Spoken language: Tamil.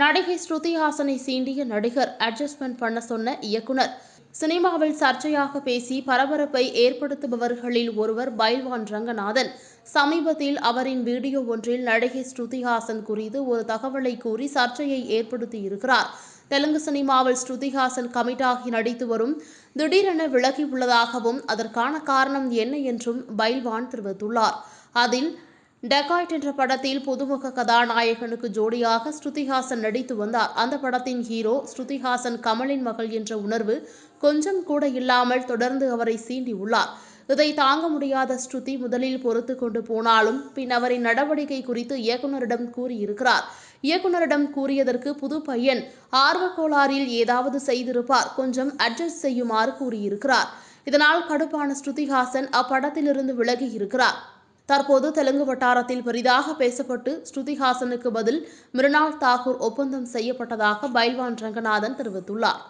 நடிகை ஸ்ருதி ஹாசனை சீண்டிய நடிகர் அட்ஜஸ்ட்மெண்ட் பண்ண சொன்ன இயக்குனர். சினிமாவில் சர்ச்சையாக பேசி பரபரப்பை ஏற்படுத்துபவர்களில் ஒருவர் பைல்வான் ரங்கநாதன். சமீபத்தில் அவரின் வீடியோ ஒன்றில் நடிகை ஸ்ருதி ஹாசன் குறித்து ஒரு தகவலை கூறி சர்ச்சையை ஏற்படுத்தியிருக்கிறார். தெலுங்கு சினிமாவில் ஸ்ருதிஹாசன் கமிட்டாகி நடித்து வரும் திடீரென விலகி உள்ளதாகவும் அதற்கான காரணம் என்ன என்றும் பைல்வான் தெரிவித்துள்ளார். அதில் டெகாய்ட் என்ற படத்தில் புதுமுக கதாநாயகனுக்கு ஜோடியாக ஸ்ருதிஹாசன் நடித்து வந்தார். அந்த படத்தின் ஹீரோ ஸ்ருதிஹாசன் கமலின் மகள் என்ற உணர்வு கொஞ்சம் கூட இல்லாமல் தொடர்ந்து அவரை சீண்டியுள்ளார் இதை தாங்க முடியாத ஸ்ருதி முதலில் பொறுத்து கொண்டு போனாலும் பின் அவரின் நடவடிக்கை குறித்து இயக்குநரிடம் கூறியிருக்கிறார். இயக்குநரிடம் கூறியதற்கு புது பையன் ஆர்வக்கோளாறில் ஏதாவது செய்திருப்பார். கொஞ்சம் அட்ஜஸ்ட் செய்யுமாறு கூறியிருக்கிறார். இதனால் கடுப்பான ஸ்ருதிஹாசன் அப்படத்திலிருந்து விலகி இருக்கிறார். தற்போது தெலுங்கு வட்டாரத்தில் பெரிதாக பேசப்பட்டு ஸ்ருதிஹாசனுக்கு பதில் மிருனால் தாகூர் ஒப்பந்தம் செய்யப்பட்டதாக பைல்வான் ரங்கநாதன் தெரிவித்துள்ளார்.